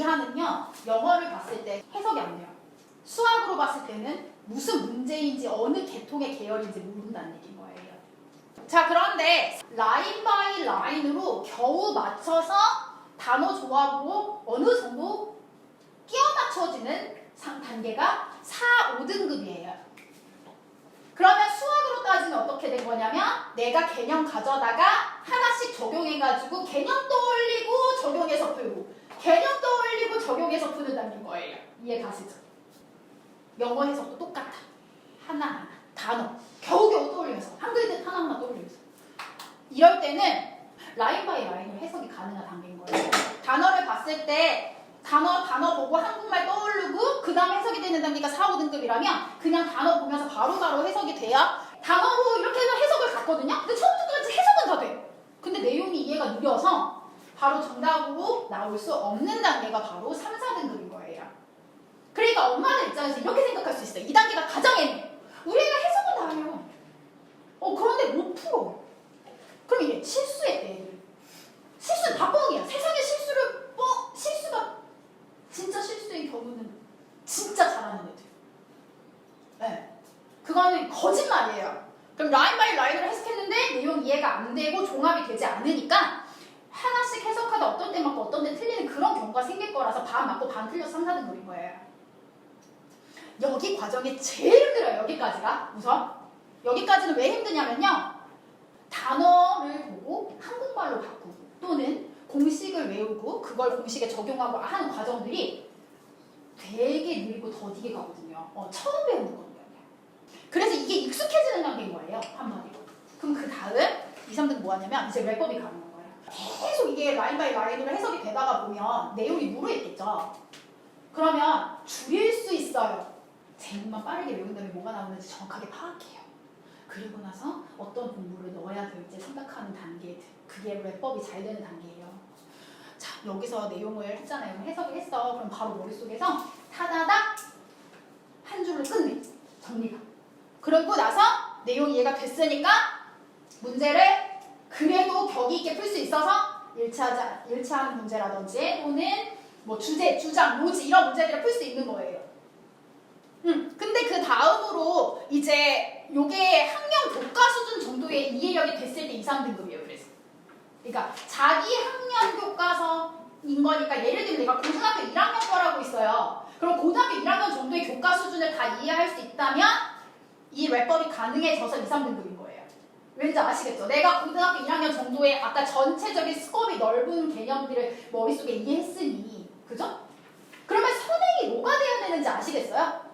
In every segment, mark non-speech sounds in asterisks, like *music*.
이하는요, 영어를 봤을 때 해석이 안 돼요. 수학으로 봤을 때는 무슨 문제인지 어느 계통의 계열인지 모른다는 얘기인 거예요. 자, 그런데 라인 바이 라인으로 겨우 맞춰서 단어 조합으로 어느 정도 끼워 맞춰지는 상 단계가 4, 5등급이에요. 그러면 수학으로 따지면 어떻게 된 거냐면 내가 개념 가져다가 하나씩 적용해가지고 개념 떠올리고 적용해서 풀고 개념 떠올리고 적용해서 푸는 단계인 거예요. 이해 가시죠? 영어 해석도 똑같아. 하나하나 단어 겨우겨우 떠올리면서 한글 뜻 하나하나 떠올리면서 이럴 때는 라인 바이 라인으로 해석이 가능한 단계인 거예요. 단어를 봤을 때 단어 단어 보고 한국말 떠오르고 그 다음 해석이 되는 단계가 4, 5등급이라면 그냥 단어 보면서 바로바로 해석이 돼야 단어로 이렇게 해서 해석을 갔거든요. 근데 처음부터 끝까지 해석은 다 돼. 근데 내용이 이해가 느려서 바로 정답으로 나올 수 없는 단계가 바로 3, 4등급인 거예요. 그러니까 엄마들 입장에서 이렇게 생각할 수 있어요. 이 단계가 가장 애매해. 우리 애가 해석은 다 해요. 어, 그런데 못 풀어. 그럼 이게 실수했대, 애들. 실수는 다 뻥이야. 세상에 실수를 뻥, 실수가 진짜 실수인 경우는 진짜 잘하는 애들. 네. 그거는 거짓말이에요. 그럼 라인 바이 라인으로 해석했는데 내용 이해가 안 되고 종합이 되지 않으니까 하나씩 해석하다 어떤 때 맞고 어떤 때 틀리는 그런 경우가 생길 거라서 반 맞고 반 틀려서 3, 4등급인 거예요. 여기 과정이 제일 힘들어요. 여기까지가 우선. 여기까지는 왜 힘드냐면요. 단어를 보고 한국말로 바꾸고 또는 공식을 외우고 그걸 공식에 적용하고 하는 과정들이 되게 느리고 더디게 가거든요. 어, 처음 배우는 거거든요. 그래서 이게 익숙해지는 단계인 거예요. 한마디로. 그럼 그 다음 2, 3등 뭐 하냐면 이제 랩법이 가능한 거예요. 계속 이게 라인 바이 라인으로 해석이 되다가 보면 내용이 무르익겠죠. 그러면 줄일 수 있어요. 제목만 빠르게 외운 다음에 뭐가 나오는지 정확하게 파악해요. 그리고 나서 어떤 공부를 넣어야 될지 생각하는 단계, 그게 랩법이 잘 되는 단계예요. 자, 여기서 내용을 했잖아요. 해석을 했어. 그럼 바로 머릿속에서 타다닥 한 줄로 끝내. 정리가. 그러고 나서 내용 이해가 됐으니까 문제를 그래도 격이 있게 풀 수 있어서 1차, 1차 문제라든지 또는 뭐 주제, 주장, 로지 이런 문제들을 풀 수 있는 거예요. 음, 근데 그 다음으로 이제 요게 학년 교과 수준 정도의 이해력이 됐을 때 2, 3등급이에요. 그래서. 그러니까 자기 학년 교과서인 거니까 예를 들면 내가 고등학교 1학년 거라고 있어요. 그럼 고등학교 1학년 정도의 교과 수준을 다 이해할 수 있다면 이 랩법이 가능해져서 2, 3등급인 거예요. 왠지 아시겠죠? 내가 고등학교 1학년 정도의 아까 전체적인 스코업이 넓은 개념들을 머릿속에 이해했으니 그죠? 그러면 선행이 뭐가 돼야 되는지 아시겠어요?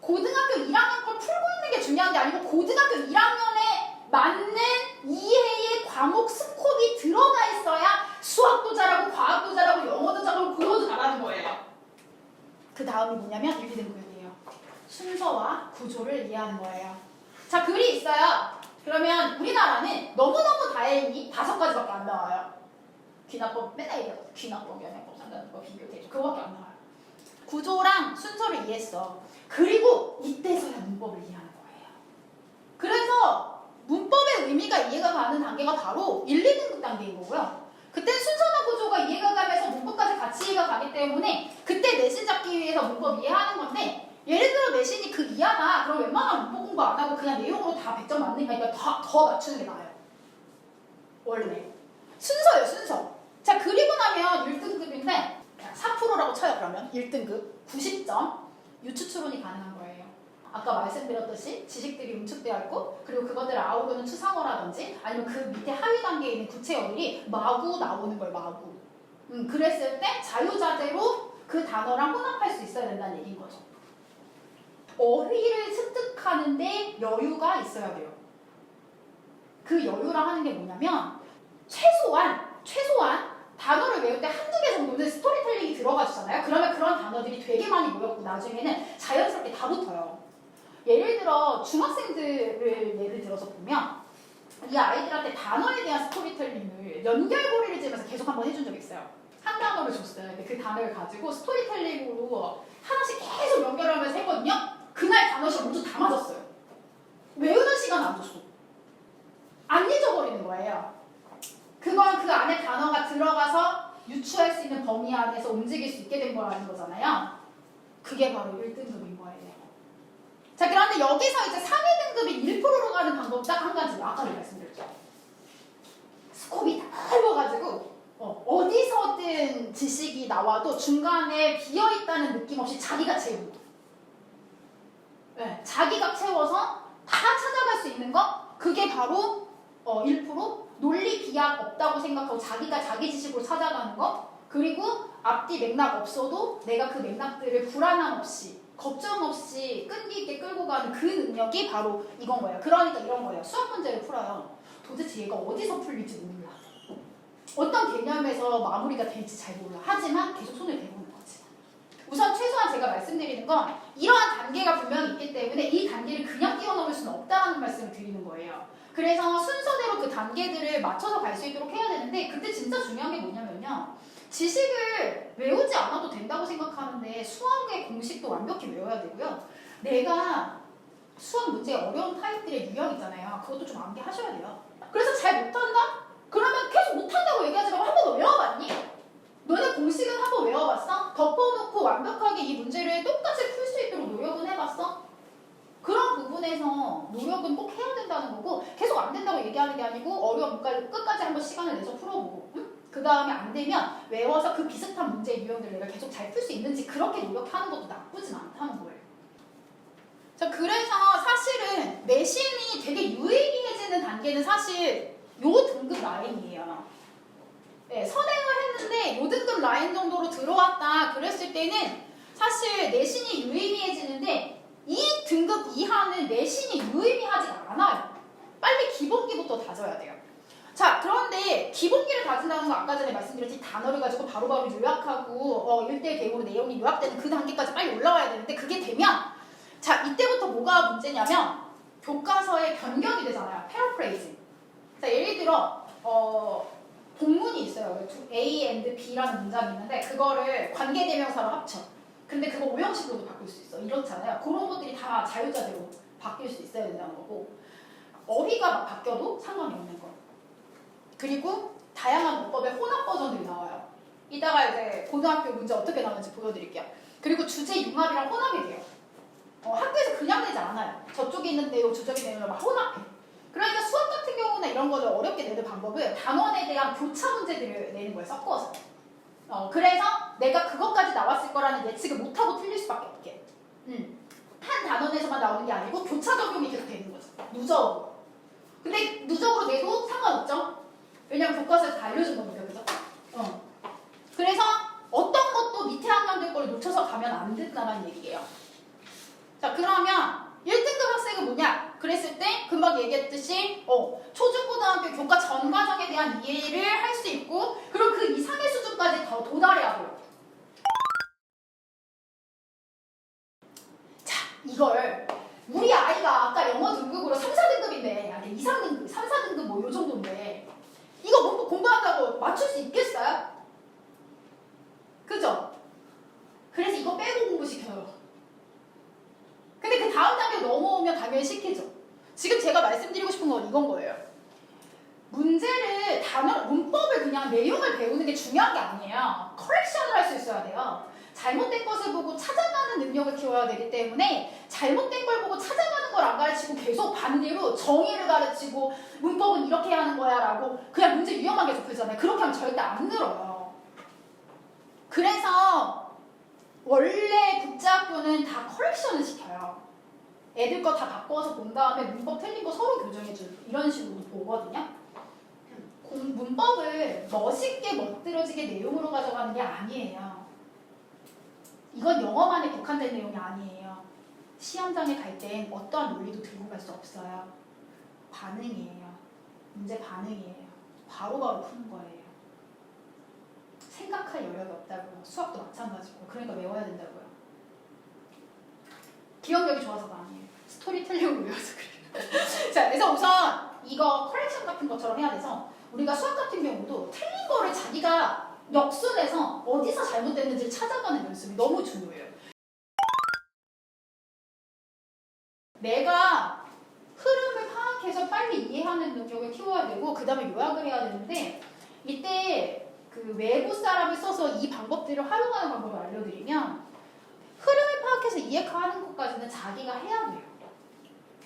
고등학교 1학년 걸 풀고 있는 게 중요한 게 아니고 고등학교 1학년에 맞는 이해의 과목 스코업이 들어가 있어야 수학도 잘하고 과학도 잘하고 영어도 잘하고 국어도 잘하는 거예요. 그 다음이 뭐냐면 1, 2등급이에요. 순서와 구조를 이해하는 거예요. 자, 글이 있어요. 그러면 우리나라는 너무너무 다행히 다섯 가지밖에 안 나와요. 귀납법 맨날 얘기하고 귀납법, 연행법, 상관법, 비교대조 그거밖에 안 나와요. 구조랑 순서를 이해했어. 그리고 이때서야 문법을 이해하는 거예요. 그래서 문법의 의미가 이해가 가는 단계가 바로 1, 2등급 단계인 거고요. 그때 순서나 구조가 이해가 가면서 문법까지 같이 이해가 가기 때문에 그때 내신 잡기 위해서 문법 이해하는 건데 예를 들어 내신이 그 이하다 그럼 웬만하면 문법 공부 안 하고 그냥 내용으로 다 100점 맞는 거니까 더, 더 맞추는 게 나아요. 원래. 순서예요 순서. 자 그리고 나면 1등급인데 4%라고 쳐요 그러면 1등급 90점 유추 추론이 가능한 거예요. 아까 말씀드렸듯이 지식들이 응축되어 있고 그리고 그것들을 아우르는 추상어라든지 아니면 그 밑에 하위 단계에 있는 구체어들이 마구 나오는 걸 마구. 음, 그랬을 때 자유자재로 그 단어랑 혼합할 수 있어야 된다는 얘기인 거죠. 어휘를 습득하는데 여유가 있어야 돼요. 그 여유라 하는 게 뭐냐면 최소한 최소한 단어를 외울 때 한두 개 정도는 스토리텔링이 들어가 주잖아요. 그러면 그런 단어들이 되게 많이 모였고 나중에는 자연스럽게 다 붙어요. 예를 들어 중학생들을 예를 들어서 보면 이 아이들한테 단어에 대한 스토리텔링을 연결고리를 지면서 계속 한번 해준 적이 있어요. 한 단어를 줬어요. 그 단어를 가지고 스토리텔링으로 하나씩 계속 연결하면서 했거든요. 그날 단어씩 모두 다 맞았어요. 외우는 시간 안 줬어. 안 잊어버리는 거예요. 그건 그 안에 단어 유추할 수 있는 범위 안에서 움직일 수 있게 된 거라는 거잖아요. 그게 바로 1등급인 거예요. 자, 그런데 여기서 이제 상위 등급이 1%로 가는 방법 딱 한 가지 아까도 말씀드렸죠. 스콥이 넓어가지고 어, 디서든 지식이 나와도 중간에 비어있다는 느낌 없이 자기가 채우는 거. 네, 자기가 채워서 다 찾아갈 수 있는 거 그게 바로 어, 1% 논리 비약 없다고 생각하고 자기가 자기 지식으로 찾아가는 거 그리고 앞뒤 맥락 없어도 내가 그 맥락들을 불안함 없이 걱정 없이 끈기 있게 끌고 가는 그 능력이 바로 이건 거예요. 그러니까 이런 거예요. 수학 문제를 풀어요. 도대체 얘가 어디서 풀릴지 몰라. 어떤 개념에서 마무리가 될지 잘 몰라. 하지만 계속 손을 거지. 우선 최소한 제가 말씀드리는 건 이러한 단계가 분명히 있기 때문에 이 단계를 그냥 뛰어넘을 수는 없다는 말씀을 드리는 거예요. 그래서 순서대로 그 단계들을 맞춰서 갈 수 있도록 해야 되는데 그때 진짜 중요한 게 뭐냐면요. 지식을 외우지 않아도 된다고 생각하는데 수학의 공식도 완벽히 외워야 되고요. 내가 수학 문제 어려운 타입들의 유형 있잖아요. 그것도 좀 암기하셔야 돼요. 그래서 잘 못한다? 그러면 계속 못한다고 얘기하지 말고 한 번 외워봤니? 너네 공식은 한번 외워봤어? 덮어놓고 완벽하게 이 문제를 똑같이 풀 수 있도록 노력은 해봤어? 그런 부분에서 노력은 꼭 해야 된다는 거고 계속 안 된다고 얘기하는 게 아니고 어려운 문과를 끝까지 한번 시간을 내서 풀어보고 응? 그 다음에 안 되면 외워서 그 비슷한 문제 유형들 내가 계속 잘 풀 수 있는지 그렇게 노력하는 것도 나쁘진 않다는 거예요. 자 그래서 사실은 내신이 되게 유의미해지는 단계는 사실 요 등급 라인이에요. 네, 선행을 했는데 라인 정도로 들어왔다 그랬을 때는 사실 내신이 유의미해지는데 이 등급 이하는 내신이 유의미하지가 않아요. 빨리 기본기부터 다져야 돼요. 자, 그런데 기본기를 다진다는 건 아까 전에 말씀드렸지 단어를 가지고 바로바로 요약하고 어, 1대 개으로 내용이 요약되는 그 단계까지 빨리 올라와야 되는데 그게 되면 자, 이때부터 뭐가 문제냐면 교과서의 변경이 되잖아요. 패러프레이징. 자, 예를 들어 어, 본문이 있어요. A and B라는 문장이 있는데 그거를 관계대명사로 합쳐. 근데 그거 오형식으로도 바꿀 수 있어. 이렇잖아요. 그런 것들이 다 자유자재로 바뀔 수 있어야 된다는 거고 어휘가 막 바뀌어도 상관이 없는 거. 그리고 다양한 문법의 혼합 버전들이 나와요. 이따가 이제 고등학교 문제 어떻게 나오는지 보여드릴게요. 그리고 주제 융합이랑 혼합이 돼요. 어, 학교에서 그냥 내지 않아요. 저쪽에 있는 내용, 저쪽에 있는 내용을 막 혼합해. 그러니까 수학 같은 경우는 이런 거를 어렵게 내는 방법은 단원에 대한 교차 문제들을 내는 거예요. 섞어서. 어, 그래서 내가 그것까지 나왔을 거라는 예측을 못하고 틀릴 수밖에 없게. 음. 한 단원에서만 나오는 게 아니고 교차 적용이 계속 되는 거죠. 누적으로. 근데 누적으로 내도 상관없죠. 왜냐면 교과서에서 다 알려준 거니까, 그죠? 어. 그래서 어떤 것도 밑에 학년들 걸 놓쳐서 가면 안 된다는 얘기예요. 자, 그러면 1등급 학생은 뭐냐? 그랬을 때 금방 얘기했듯이 어, 초중고등학교 교과 전 과정에 대한 이해를 할 수 있고 그리고 그 이상의 수준까지 더 도달해야 돼요. 자, 이걸 우리 아이가 아까 영어 등급으로 3, 4등급인데 아니 2, 3등급, 3, 4등급 뭐 요 정도인데 이거 뭐 공부한다고 맞출 수 있겠어요? 그죠? 그래서 이거 빼고 공부시켜요. 근데 그 다음 단계 넘어오면 당연히 시키죠. 지금 제가 말씀드리고 싶은 건 이건 거예요. 문제를 단어, 문법을 그냥 내용을 배우는 게 중요한 게 아니에요. 커렉션을 할 수 있어야 돼요. 잘못된 것을 보고 찾아가는 능력을 키워야 되기 때문에 잘못된 걸 보고 찾아가는 걸 안 가르치고 계속 반대로 정의를 가르치고 문법은 이렇게 하는 거야 라고 그냥 문제 계속 풀잖아요. 그렇게 하면 절대 안 늘어요. 그래서 원래 국제학교는 다 커렉션을 시켜요. 애들 거 다 바꿔서 본 다음에 문법 틀린 거 서로 교정해주는 이런 식으로 보거든요. 공- 문법을 멋있게 멋들어지게 내용으로 가져가는 게 아니에요. 이건 영어만에 국한된 내용이 아니에요. 시험장에 갈 땐 어떠한 논리도 들고 갈 수 없어요. 반응이에요. 문제 반응이에요. 바로바로 푸는 거예요. 생각할 여력이 없다고요. 수학도 마찬가지고. 그러니까 외워야 된다고요. 기억력이 좋아서가 아니에요. 스토리텔링을 외워서 그래요. *laughs* 자, 그래서 우선 이거 커렉션 같은 것처럼 해야 돼서 우리가 수학 같은 경우도 틀린 거를 자기가 역순해서 어디서 잘못됐는지 찾아가는 연습이 너무 중요해요. 내가 흐름을 파악해서 빨리 이해하는 능력을 키워야 되고 그 다음에 요약을 해야 되는데 이때 그 외부 사람을 써서 이 방법들을 활용하는 방법을 알려드리면 흐름을 파악해서 이해하는 것까지는 자기가 해야 돼요.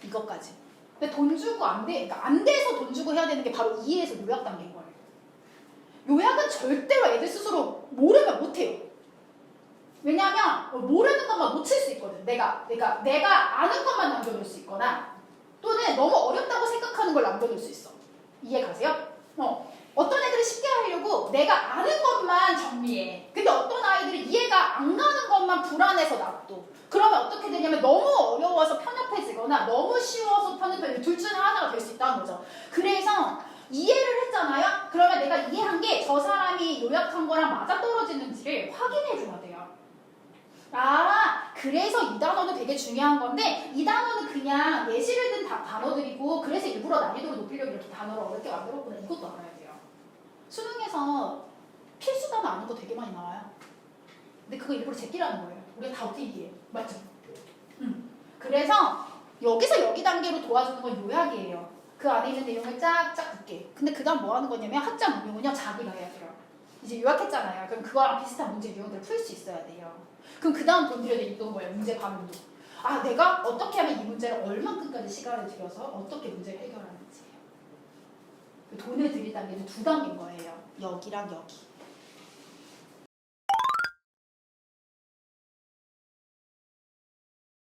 이것까지. 근데 돈 주고 안 돼, 그러니까 안 돼서 돈 주고 해야 되는 게 바로 이해에서 요약 단계인 거예요. 요약은 절대로 애들 스스로 모르면 못 해요. 왜냐하면 모르는 것만 놓칠 수 있거든. 내가 내가 내가 아는 것만 남겨둘 수 있거나 또는 너무 어렵다고 생각하는 걸 남겨둘 수 있어. 이해 가세요? 어. 어떤 애들은 쉽게 하려고 내가 아는 것만 정리해. 근데 어떤 아이들은 이해가 안 가는 것만 불안해서 놔둬. 그러면 어떻게 되냐면 너무 어려워서 편협해지거나 너무 쉬워서 편협해지고 둘 중에 하나가 될 수 있다는 거죠. 그래서 이해를 했잖아요? 그러면 내가 이해한 게 저 사람이 요약한 거랑 맞아떨어지는지를 확인해 줘야 돼요. 아, 그래서 이 단어는 되게 중요한 건데 이 단어는 그냥 예시를 든 다- 단어들이고 그래서 일부러 난이도를 높이려고 이렇게 단어를 어렵게 만들었구나 이것도 알아야 돼요. 수능에서 필수 단어 아는 거 되게 많이 나와요. 근데 그거 일부러 제끼라는 거예요. 우리가 다 어떻게 이해해. 맞죠? 음. 그래서 여기서 여기 단계로 도와주는 건 요약이에요. 그 안에 있는 내용을 쫙쫙 듣게. 근데 그 다음 뭐 하는 거냐면 학점 운용은요 자기가 해야 돼요. 이제 요약했잖아요. 그럼 그거랑 비슷한 문제 유형들을 풀 수 있어야 돼요. 그럼 그 다음 돈 들여야 되는 거예요. 문제 반응도. 아 내가 어떻게 하면 이 문제를 얼만큼까지 시간을 들여서 어떻게 문제를 해결하는지예요. 돈을 들일 단계는 두 단계인 거예요. 여기랑 여기.